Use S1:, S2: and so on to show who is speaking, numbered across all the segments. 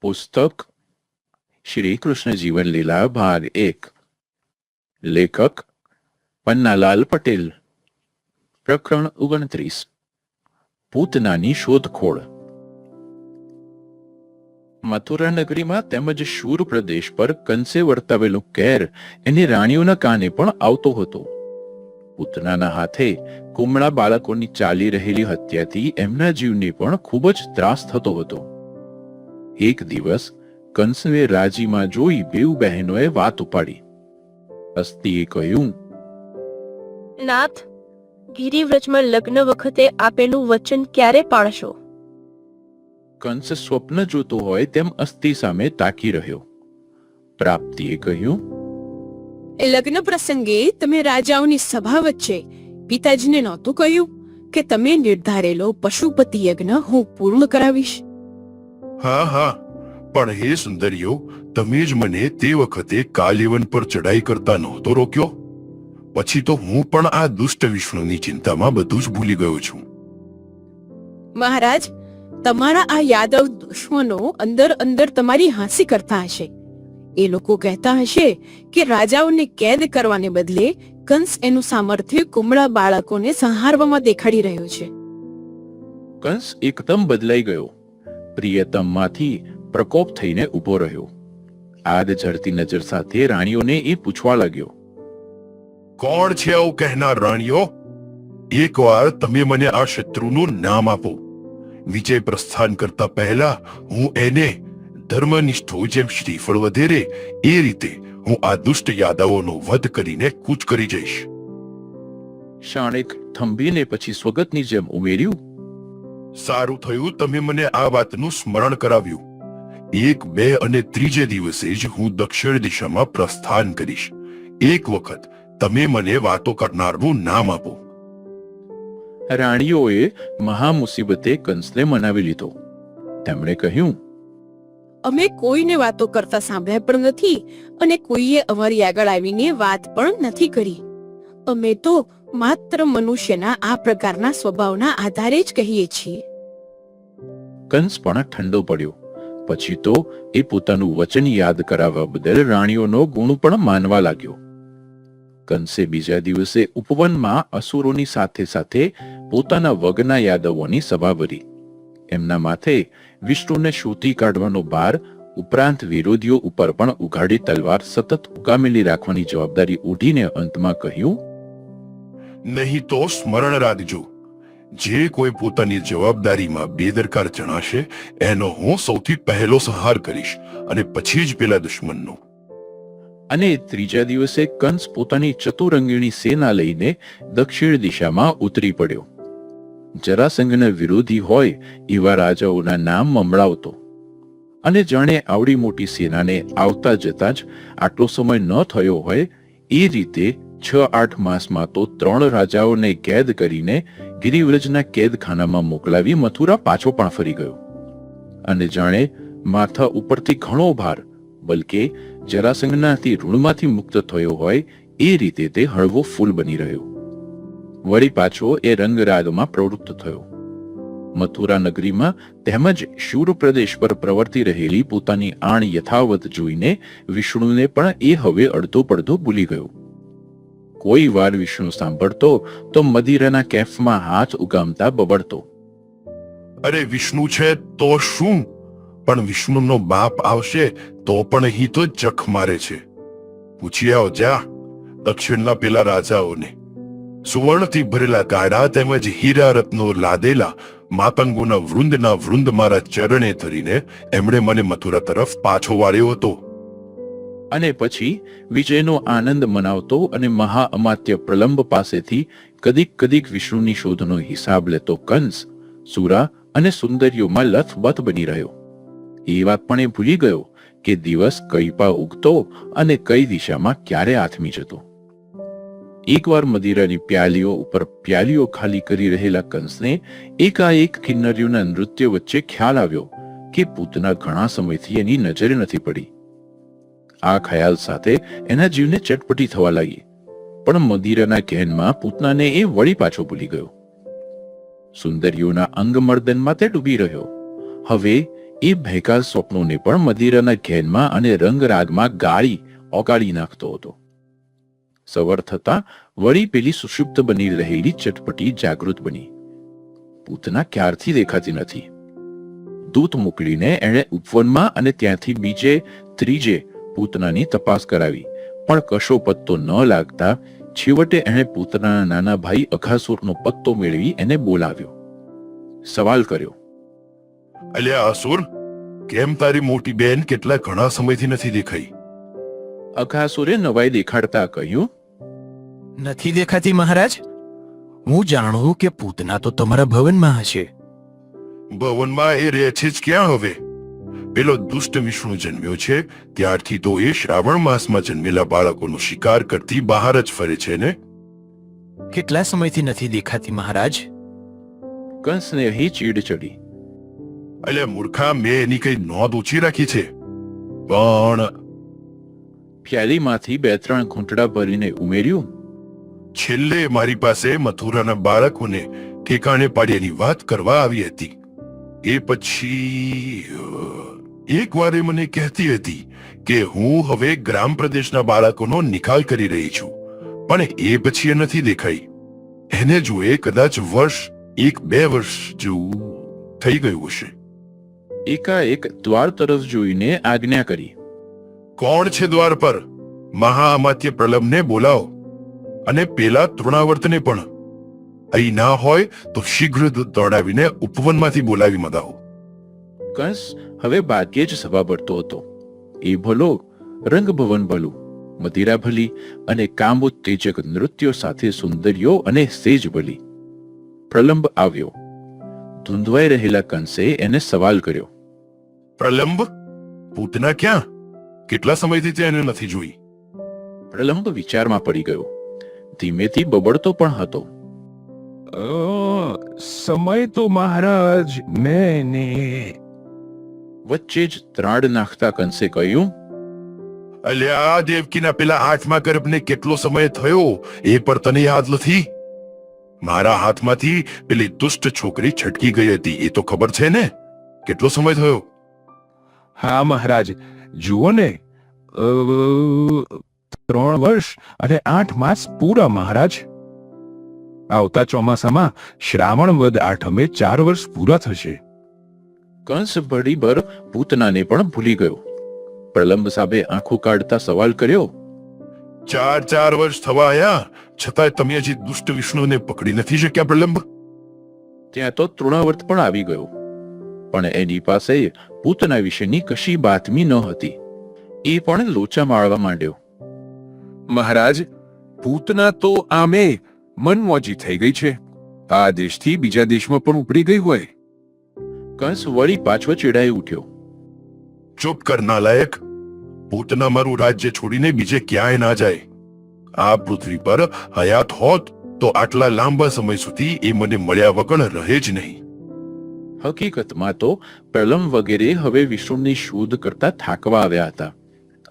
S1: પુસ્તક શ્રી કૃષ્ણ જીવન લીલા ભાગ એક. લેખક પન્નાલાલ પટેલ. પ્રકરણ ઓગણત્રીસ. પૂતનાની શોધખોળ. મથુરા નગરીમાં તેમજ શૂર પ્રદેશ પર કંસે વર્તાવેલો કેર એની રાણીઓના કાને પણ આવતો હતો. પૂતનાના હાથે કુમળા બાળકોની ચાલી રહેલી હત્યાથી એમના જીવને પણ ખૂબ જ ત્રાસ થતો હતો. એક દિવસ કંસને રાજીમાં જોઈ બેઉ બહેનોએ વાત ઉપાડી. અસ્તીએ કહ્યું
S2: નાથ ગિરિવ્રજમાં લગ્ન વખતે આપેલું વચન ક્યારે પાળશો?
S1: કંસ સ્વપ્ન જોતો હોય તેમ અસ્તી સામે તાકી રહ્યો. પ્રાપ્તિએ કહ્યું
S3: એ લગ્ન પ્રસંગે તમે રાજાઓની સભા વચ્ચે પિતાજીને નહોતું કહ્યું કે તમે નિર્ધારેલો પશુપતિ યજ્ઞ હું પૂર્ણ કરાવીશ?
S4: હા હા. પણ હે સુંદરીઓ તમે જ મને તે વખતે કાલિવન પર ચડાઈ કરતા નહોતો રોક્યો? પછી તો હું પણ આ દુષ્ટ વિષ્ણુની ચિંતામાં બધું જ ભૂલી ગયો છું.
S3: મહારાજ તમારા આ યાદવ દુશ્મનો અંદર અંદર તમારી હાંસી કરતા હશે. એ લોકો કહેતા હશે કે રાજાઓને કેદ કરવાને બદલે કંસ એનું સામર્થ્ય કુમળા બાળકોને સંહારવામાં દેખાડી રહ્યો છે.
S1: કંસ એકદમ બદલાઈ ગયો. પ્રિયતમમાંથી પ્રકોપ થઈને ઊભો રહ્યો. આદ ઝરતી નજર સાથે રાણીઓને એ પૂછવા લાગ્યો
S4: કોણ છે આવું કહેનાર રાણીઓ? એકવાર તમે મને આ શત્રુનું નામ આપો. વિજય પ્રસ્થાન કરતા પહેલા હું એને ધર્મનિષ્ઠો જેમ શ્રીફળ વધેરે એ રીતે હું આ દુષ્ટ યાદવોનો વધ કરીને કૂચ કરી જઈશ.
S1: શાણેક થંભીને પછી સ્વગતની જેમ ઉમેર્યું
S4: સારું થયું તમે મને આ વાતનું સ્મરણ કરાવ્યું. એક બે અને ત્રીજે દિવસે જ હું દક્ષિણ દિશામાં પ્રસ્થાન કરીશ. એક વખત તમે મને વાતો કરનારનું નામ આપો.
S1: રાણીઓએ મહા મુસીબતે કંસને મનાવી લીધો. તેમણે કહ્યું
S3: અમે કોઈને વાતો કરતા સાંભળ્યા પણ નથી અને કોઈએ અમારી આગળ આવીને વાત પણ નથી કરી. અમે તો માત્ર મનુષ્યના આ પ્રકારના સ્વભાવના આધારે જ કહીએ છીએ.
S1: કંસ પણ ઠંડો પડ્યો. પછી તો એ પોતાનું વચન યાદ કરાવવા બદલ રાણીઓનો ગુણ પણ માનવા લાગ્યો. કંસે બીજા દિવસે ઉપવનમાં અસુરોની સાથે સાથે પોતાના વગના યાદવોની સભા ભરી એમના માથે વિષ્ણુને શોધી કાઢવાનો ભાર ઉપરાંત વિરોધીઓ ઉપર પણ ઉઘાડી તલવાર સતત ઉગામેલી રાખવાની જવાબદારી ઉઠીને અંતમાં કહ્યું,
S4: નહીં તો સ્મરણ રાખજો. જે કોઈ પોતાની જવાબદારીમાં બેદરકાર જણાશે, એનો હું સૌથી પહેલો સંહાર કરીશ અને પછી જ પેલા દુશ્મનનો.
S1: અને ત્રીજા દિવસે કંસ પોતાની ચતુરંગીણી સેના લઈને દક્ષિણ દિશામાં ઉતરી પડ્યો. જરાસંઘના વિરોધી હોય એવા રાજાઓના નામ મમળાવતો અને જાણે આવડી મોટી સેનાને આવતા જતા જ આટલો સમય ન થયો હોય, એ રીતે છ આઠ માસમાં તો ત્રણ રાજાઓને કેદ કરીને ગિરિવ્રજના કેદખાનામાં મોકલાવી મથુરા પાછો પણ ફરી ગયો. અને જાણે માથા ઉપરથી ઘણો ભાર, બલકે જરાસંઘનાથી ઋણમાંથી મુક્ત થયો હોય એ રીતે તે હળવો ફૂલ બની રહ્યો. વળી પાછો એ રંગરાગમાં પ્રવૃત્ત થયો. મથુરા નગરીમાં તેમજ શૂર પ્રદેશ પર પ્રવર્તી રહેલી પોતાની આણ યથાવત જોઈને વિષ્ણુને પણ એ હવે અડધો પડધો ભૂલી ગયો. કોઈ વાર વિષ્ણુ સાંભળતો, તો મદિરાના કેફમાં હાથ ઉગામતા બબડતો.
S4: અરે વિષ્ણુ છે તો શું? પણ વિષ્ણુનો બાપ આવશે, તો પણ અહીં તો જખ મારે છે. પૂછી આવો, જા. દક્ષિણના પેલા રાજાઓને. સુવર્ણથી ભરેલા ગાડા તેમજ હીરા રત્નો લાદેલા માતંગોના વૃંદના વૃંદ મારા ચરણે ધરીને એમણે મને મથુરા તરફ પાછો વાળ્યો હતો.
S1: અને પછી વિજયનો આનંદ મનાવતો અને મહા અમાત્ય પ્રલંબ પાસેથી કદીક કદીક વિષ્ણુની શોધનો હિસાબ લેતો કંસ, સુરા અને સુંદરીઓમાં લથબથ બની રહ્યો. એ વાત પણ એ ભૂલી ગયો કે દિવસ કઈ પા ઉગતો અને કઈ દિશામાં ક્યારે આથમી જતો. એકવાર મદિરાની પ્યાલીઓ ઉપર પ્યાલીઓ ખાલી કરી રહેલા કંસને એકાએક કિન્નરીઓના નૃત્ય વચ્ચે ખ્યાલ આવ્યો કે પૂતના ઘણા સમયથી એની નજરે નથી પડી. આ ખ્યાલ સાથે એના જીવને ચટપટી થવા લાગી. પણ મદિરાના કહેનમાં પૂતનાને એ વળી પાછો ભૂલી ગયો. સુંદરીઓના અંગમર્દનમાં તે ડૂબી રહ્યો. હવે એ ભેગા સ્વપ્નોને પણ મદિરાના ઘેનમાં અને રંગરાગમાં ગાળી ઓગાળી નાખતો હતો. સવાર થતા વળી પેલી સુષુપ્ત બની રહેલી ચટપટી જાગૃત બની. પૂતના ક્યારથી દેખાતી નથી. દૂત મોકલીને એણે ઉપવનમાં અને ત્યાંથી બીજે, ત્રીજે પૂતનાની તપાસ કરાવી. પણ કશો પત્તો ન લાગતા છેવટે એણે પૂતનાના નાના ભાઈ અઘાસુરનો પત્તો મેળવી એને બોલાવ્યો. સવાલ કર્યો.
S4: અલ્યા અસુર કેમ તારી મોટી બેન કેટલા ઘણા સમયથી નથી દેખાઈ?
S1: અઘાસુરે નવાઈ દેખાડતા કહ્યું
S5: નથી દેખાતી મહારાજ? હું જાણું કે પૂતના તો તમારા ભવનમાં હશે.
S4: ભવનમાં એ રહે છે જ ક્યાં હવે? પેલો દુષ્ટ વિષ્ણુ જન્મ્યો છે ત્યારથી તો એ શ્રાવણ માસમાં જન્મેલા બાળકોનો શિકાર કરતી બહાર જ ફરે છે ને?
S5: કેટલા સમયથી નથી દેખાતી મહારાજ?
S1: કંસને અહીં ચીડ ચડી.
S4: એટલે મૂર્ખા મેં એની કઈ નોંધ ઓછી રાખી છે. પણ
S1: પ્યાલીમાંથી બે ત્રણ ઘૂંટડા ભરીને ઉમેર્યું.
S4: છેલ્લે મારી પાસે મથુરાના બાળકોને ઠેકાણે પાડ્યાની વાત કરવા આવી હતી. એ પછી અ, એક વાર એ મને કહેતી હતી કે હું હવે ગ્રામ પ્રદેશના બાળકોનો નિકાલ કરી રહી છું પણ એ પછી એ નથી દેખાઈ. એને જોએ કદાચ વર્ષ એક બે વર્ષ જેવું થઈ ગયું હશે.
S1: એકાએક દ્વાર તરફ જોઈને આજ્ઞા કરી.
S4: કોણ છે દ્વાર પર? મહાઅમાત્ય પ્રલંબને બોલાવો. અને પેલા તૃણાવર્તને પણ. અહીં ના હોય તો શીઘ્ર દોડાવીને ઉપવનમાંથી બોલાવી મગાવો
S1: કંસ હવે ભાગ્યે જ સભા ભરતો હતો. એ ભલો રંગભવન ભલું મદિરા ભલી અને કામ ઉત્તેજક નૃત્યો સાથે સુંદરીઓ અને સેજ ભલી. પ્રલંબ આવ્યો. ધૂંધવાઈ રહેલા કંસે એને સવાલ કર્યો.
S4: પ્રલંબ? પૂતના ક્યાં? કેટલા સમયથી તે એને નથી જોઈ?
S1: પ્રલંબ વિચારમાં પડી ગયો. ધીમેથી બબડતો પણ હતો.
S6: સમય તો મહારાજ મેં ને
S1: વચ્ચે જ ત્રાડ નાખતા કંસે કહ્યું
S4: અલ્યા દેવકીના પેલા આઠમા ગર્ભને કેટલો સમય થયો એ પણ તને યાદ નથી? મારા હાથમાંથી પેલી દુષ્ટ છોકરી છટકી ગઈ હતી એ તો ખબર છે ને? કેટલો સમય થયો?
S6: હા મહારાજ જુઓ ને ત્રણ વર્ષ અને આઠ માસ પૂરા મહારાજ. આવતા ચોમાસામાં શ્રાવણ વદ આઠમે ચાર વર્ષ પૂરા થશે.
S1: કંસ ભડીભર પૂતનાને પણ ભૂલી ગયો. પ્રલંબ સાબે આંખો કાઢતા સવાલ કર્યો
S4: ચાર ચાર વર્ષ થવા આયા છતાંય તમે હજી દુષ્ટ વિષ્ણુને પકડી નથી શક્યા પ્રલંબ?
S1: ત્યાં તો તૃણાવર્ત પણ આવી ગયો. પણ એની પાસે પૂતના વિશેની કશી બાતમી ન હતી. એ પણ લોચા માળવા માંડ્યો.
S6: મહારાજ પૂતના તો આમે મનમોજી થઈ ગઈ છે. આ દેશથી બીજા દેશમાં પણ ઉપડી ગઈ હોય.
S1: કંસ વળી પાછો ચીડાઈ ઉઠ્યો.
S4: ચૂપ કર નાલાયક. ભૂતના મારું રાજ્ય છોડીને બીજે ક્યાંય ના જાય. આ પૃથ્વી પર હયાત હોત તો આટલા લાંબા સમય સુધી એ મને મળ્યા વગર રહે જ નહીં.
S1: હકીકતમાં તો પ્રલમ વગેરે હવે વિષ્ણુની શોધ કરતા થાકવા આવ્યા હતા.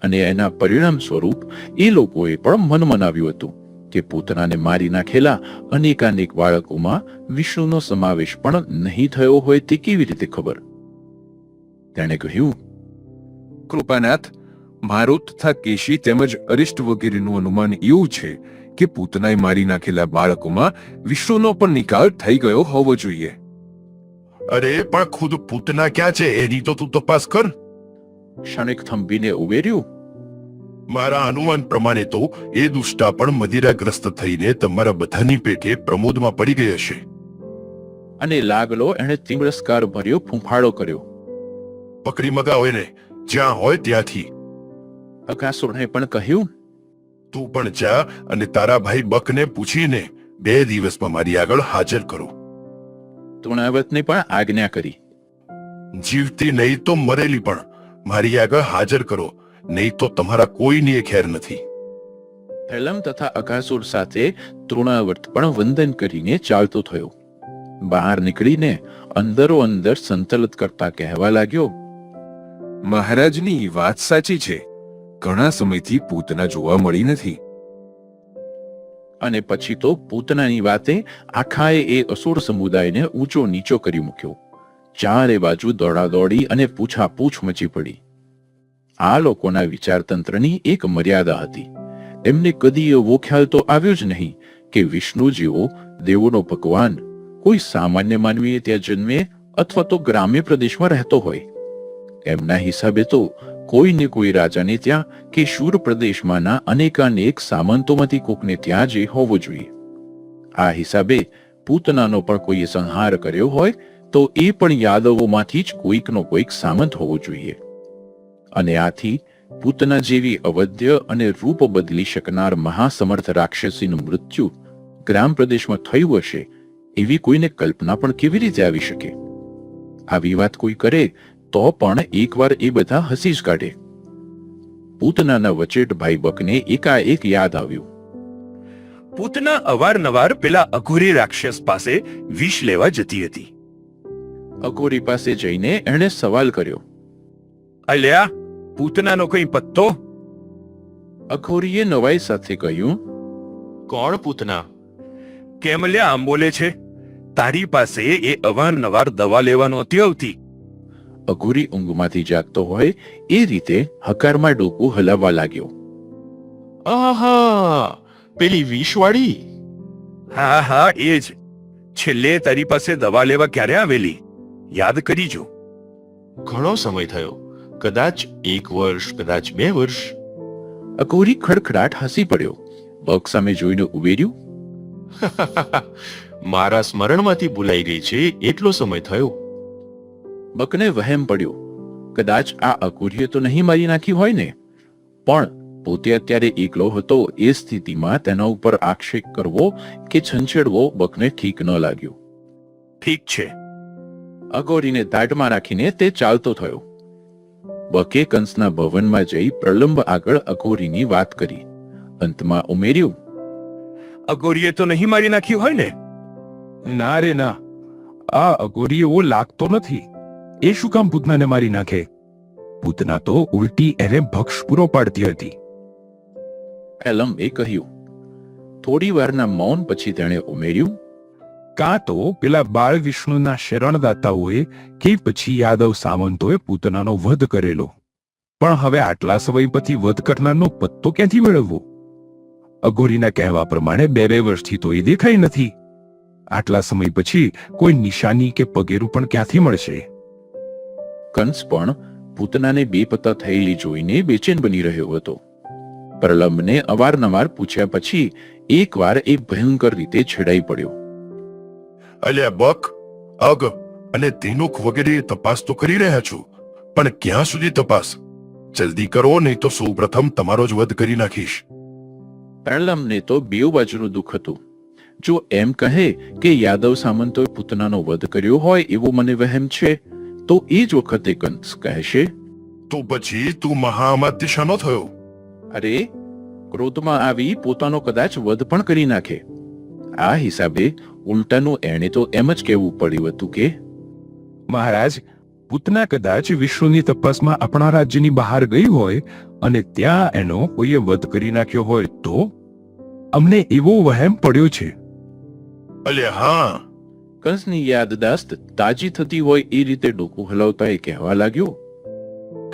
S1: અને એના પરિણામ સ્વરૂપ એ લોકોએ પણ મન મનાવ્યું હતું. કે પૂતનાને મારી નાખેલા અનેકાનેક બાળકોમાં વિષ્ણુનો સમાવેશ પણ નહીં થયો હોય તે કેવી રીતે ખબર? તેણે કહ્યું
S6: કૃપાનાથ મારું તથા કેશી તેમજ અરિષ્ટ વગેરેનું અનુમાન એવું છે કે પૂતનાએ મારી નાખેલા બાળકોમાં વિષ્ણુનો પણ નિકાલ થઈ ગયો હોવો જોઈએ.
S4: અરે પણ ખુદ પૂતના ક્યાં છે? એની તો તું તપાસ કર.
S1: ક્ષણિક થંભીને ઉમેર્યું
S4: મારા અનુમાન પ્રમાણે તો એ દુષ્ટા પણ મદિરાગ્રસ્ત થઈને તમારા બધાની પેટે પ્રમોદમાં પડી ગઈ હશે.
S1: અને લાગલો એણે તિમરસ્કાર ભર્યો ફૂંફાળો કર્યો.
S4: પકડી મગાવો એને જ્યાં હોય ત્યાંથી.
S1: અકાસુરને પણ કહ્યું
S4: તું પણ જા અને તારા ભાઈ બકને પૂછીને બે દિવસમાં મારી આગળ હાજર કરો.
S1: તૃણાવતને પણ આજ્ઞા કરી.
S4: જીવતી નહીં તો મરેલી પણ. મારી આગળ હાજર કરો. નહીં તો તમારા કોઈની એ ખેર નથી.
S1: હેલમ તથા અકાસુર સાથે તૃણાવર્ત પણ વંદન કરીને ચાલતો થયો. બહાર નીકળીને અંદરો અંદર સંતલત કરતા કહેવા લાગ્યો
S6: મહારાજની વાત સાચી છે. ઘણા સમયથી પૂતના જોવા મળી નથી.
S1: અને પછી તો પૂતનાની વાતે આખાએ એ અસુર સમુદાયને ઊંચો નીચો કરી મૂક્યો. ચારે બાજુ દોડાદોડી અને પૂછાપૂછ મચી પડી. આ લોકોના વિચારતંત્રની એક મર્યાદા હતી. એમને કદી એવો ખ્યાલ તો આવ્યો જ નહીં કે વિષ્ણુ જેવો દેવોનો ભગવાન કોઈ સામાન્ય માનવીએ ત્યાં જન્મે અથવા તો ગ્રામ્ય પ્રદેશમાં રહેતો હોય. એમના હિસાબે તો કોઈને કોઈ રાજાને ત્યાં કે શૂર પ્રદેશમાંના અનેકાનેક સામંતોમાંથી કોકને ત્યાં જે હોવો જોઈએ. આ હિસાબે પૂતનાનો પણ કોઈએ સંહાર કર્યો હોય તો એ પણ યાદવોમાંથી જ કોઈકનો કોઈક સામંત હોવો જોઈએ. અને આથી પૂતના જેવી અવધ્ય અને રૂપ બદલી શકનાર મહાસમર્થ રાક્ષસીનું મૃત્યુ ગ્રામ પ્રદેશમાં થયું હશે એવી કોઈને કલ્પના પણ કેવી રીતે આવી શકે? આવી વાત કોઈ કરે તો પણ એકવાર એ બધા હસી જ કાઢે. પૂતનાના વચેટ ભાઈ બકને એકાએક યાદ આવ્યું.
S6: પૂતના અવારનવાર પેલા અઘોરી રાક્ષસ પાસે વિષ લેવા જતી હતી.
S1: અઘોરી પાસે જઈને એણે સવાલ કર્યો.
S6: અલ્યા પૂતનાનો કઈ પત્તો?
S1: અખોરીએ નવાઈ સાથે કહ્યું
S7: કોણ પૂતના
S6: કેમ લ્યા આમ બોલે છે? તારી પાસે એ અવારનવાર દવા લેવા નહોતી આવતી.
S1: અઘોરી ઊંઘમાંથી જાગતો હોય એ રીતે હકારમાં ડોકું હલાવવા લાગ્યો.
S7: આહા પેલી વિષવાળી
S6: હા હા એ જ. છેલ્લે તારી પાસે દવા લેવા ક્યારે આવેલી? યાદ કરીજો.
S7: ઘણો સમય થયો. કદાચ એક વર્ષ, કદાચ બે વર્ષ.
S1: અઘોરી ખડખડાટ હસી પડ્યો. બક સામે જોઈને ઉવેર્યું
S7: મારા સ્મરણમાંથી ભૂલાઈ ગઈ છે, એટલો સમય થયો.
S1: બકને વહેમ પડ્યો. કદાચ આ અઘોરીએ તો નહીં મારી નાખી હોય ને? પણ પોતે અત્યારે એકલો હતો, એ સ્થિતિમાં તેના ઉપર આક્ષેપ કરવો કે છંછેડવો બકને ઠીક ન લાગ્યું.
S6: ઠીક છે.
S1: અઘોરીને દાઢમાં રાખીને તે ચાલતો થયો. બકે કંસના ભવનમાં જઈ પ્રલંબ આગળ અઘોરીની વાત કરી. અંતમાં ઉમેર્યું
S6: અઘોરીએ તો નહીં મારી નાખ્યું હોય ને? ના રે ના આ અઘોરી એવો લાગતો નથી. એ શું કામ પૂતનાને મારી નાખે? પૂતના તો ઉલટી એને ભક્ષ પૂરો પાડતી હતી.
S1: એલમ્બે કહ્યું થોડી વારના મૌન પછી તેણે ઉમેર્યું
S6: કાં તો પેલા બાળ વિષ્ણુના શરણદાતાઓએ કે પછી યાદવ સામંતોએ પૂતનાનો વધ કરેલો. પણ હવે આટલા સમય પછી વધ કરનારનો પત્તો ક્યાંથી મેળવવો? અઘોરીના કહેવા પ્રમાણે બે બે વર્ષથી તો એ દેખાઈ નથી. આટલા સમય પછી કોઈ નિશાની કે પગેરું પણ ક્યાંથી મળશે?
S1: કંસ પણ પૂતનાને બેપત્તા થયેલી જોઈને બેચેન બની રહ્યો હતો. પ્રલંબને અવારનવાર પૂછ્યા પછી એકવાર એ ભયંકર રીતે છેડાઈ પડ્યો.
S4: અલ્યા બક અગ અને તેનુક વગેરે તપાસ તો કરી રહ્યા છું પણ ક્યાં સુધી તપાસ? જલ્દી કરો નહીં તો સૌપ્રથમ તમારો જ વધ કરી નાખીશ.
S1: પ્રલંબને તો બેઉ બાજુનું દુઃખ હતું. જો એમ કહે કે યાદવ સામંતોએ પૂતનાનો વધ કર્યો હોય એવો મને વહેમ છે તો એ જ વખતે કંસ કહેશે
S4: તો પછી તું મહામાત્ય શાનો થયો.
S1: અરે ક્રોધમાં આવી પોતાનો કદાચ વધ પણ કરી નાખે. આ હિસાબે ઉલટાનું એણે તો એમ જ કહેવું પડ્યું હતું કે
S6: મહારાજ પૂતના કદાચ વિષ્ણુની તપાસમાં આપણા રાજ્યની બહાર ગઈ હોય અને ત્યાં એનો કોઈએ વધ કરી નાખ્યો હોય તો? અમને એવો વહેમ પડ્યો છે.
S4: અલે હા.
S1: કંસની યાદદાસ્ત તાજી થતી હોય એ રીતે ડોકું હલાવતા એ કહેવા લાગ્યો.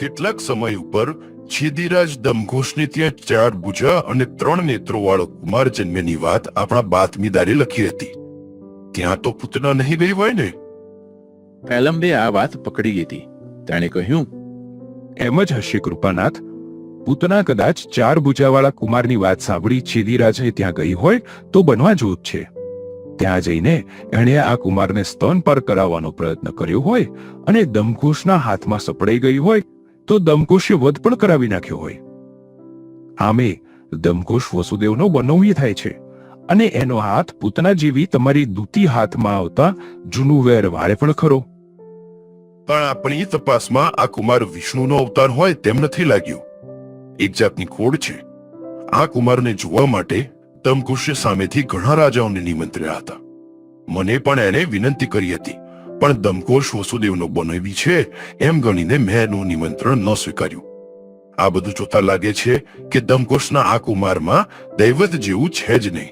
S4: કેટલાક સમય ઉપર છેદીરાજ દમઘોષને ત્યાં ચાર ભુજા અને ત્રણ નેત્રો વાળો કુમાર જન્મેની વાત આપણા બાતમીદારે લખી હતી. ત્યાં તો પૂતના નહીં ગઈ હોય ને?
S1: પેલંબે આ વાત પકડી લીધી. તેણે કહ્યું
S6: એમ જ હશે કૃપાનાથ. પૂતના કદાચ ચાર ભુજાવાળા કુમારની વાત સાંભળી છેદીરાજે ત્યાં ગઈ હોય તો બનવા જોત છે. ત્યાં જઈને એણે આ કુમારને સ્તન પર કરાવવાનો પ્રયત્ન કર્યો હોય અને દમઘોષના હાથમાં સપડાઈ ગઈ હોય તો દમકોશે વધ પણ કરાવી નાખ્યો હોય. આમે દમકુશ વસુદેવનો બનવ્ય થાય છે અને એનો હાથ પૂતના જેવી તમારી દૂતી હાથમાં આવતા જૂનું વેર વારે પણ ખરો.
S4: પણ આપણી તપાસમાં આ કુમાર વિષ્ણુનો અવતાર હોય તેમ નથી લાગ્યું. એક જાતની ખોડ છે. આ કુમારને જોવા માટે દમકુશે સામેથી ઘણા રાજાઓને નિમંત્ર્યા હતા. મને પણ એને વિનંતી કરી હતી. પણ દમકોશ વસુદેવનો બનાવી છે એમ ગણીને મેં એનું નિમંત્રણ ન સ્વીકાર્યું. આ બધું જોતા લાગે છે કે દમકોશના આ કુમારમાં દૈવત જેવું છે જ નહીં.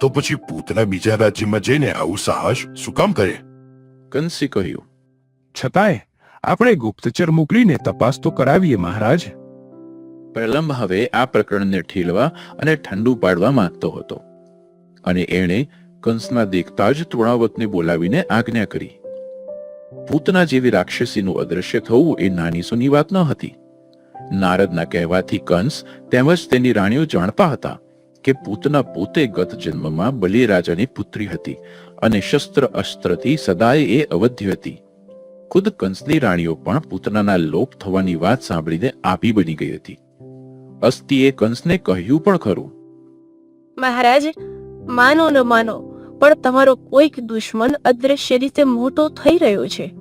S4: તો પછી પૂતના બીજા રાજ્યમાં જઈને આવું સાહસ શું કામ કરે?
S1: કંસે કહ્યું.
S6: છતાંય આપણે ગુપ્તચર મોકલીને તપાસ તો કરાવીએ મહારાજ.
S1: પ્રલંબ હવે આ પ્રકરણને ઠીલવા અને ઠંડુ પાડવા માંગતો હતો. અને એણે કંસના દેખતા જ તૃણાવતને બોલાવીને આજ્ઞા કરી. પૂતના જેવી રાક્ષસીનું અદ્રશ્ય થવું એ નાની સુની વાત ન હતી. નારદના કહેવાથી કંસ તેમજ તેની રાણીઓ જાણતા હતા કે પૂતના પોતે ગત જન્મમાં બલિરાજાની પુત્રી હતી અને શસ્ત્ર અસ્ત્રથી સદાય એ અવધ્ય હતી. ખુદ કંસની રાણીઓ પણ પૂતનાના લોપ થવાની વાત સાંભળીને આભી બની ગઈ હતી. અસ્તિએ કંસને કહ્યું પણ ખરું.
S2: મહારાજ, માનો ન માનો પણ તમારો કોઈક દુશ્મન અદ્રશ્ય રીતે મોટો થઈ રહ્યો છે.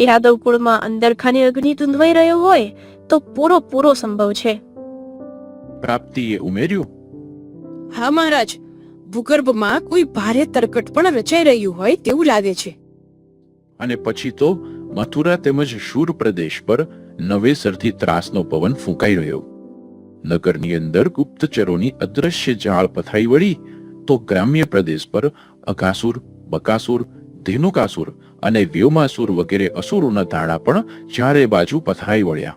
S2: યાદવ કુળમાં અંદરખાને અગ્નિ ધૂંધવાઈ રહ્યો હોય તો પૂરો પૂરો સંભવ છે.
S1: પ્રાપ્તિએ ઉમેર્યું?
S3: હા મહારાજ. ભૂગર્ભમાં કોઈ ભારે તરકટ પણ રચાઈ રહ્યું હોય તેવું લાગે છે.
S1: અને પછી તો મથુરા તેમજ શૂર પ્રદેશ પર નવેસરથી ત્રાસનો પવન ફૂંકાઈ રહ્યો. નગરની અંદર ગુપ્તચરોની અદ્રશ્ય જાળ પથાઈ વળી તો ગ્રામ્ય પ્રદેશ પર અઘાસુર બકાસુર, ધેનુકાસુર અને વ્યોમાસુર વગેરે અસુરોના ધાડા પણ ચારે બાજુ પથરાઈ વળ્યા.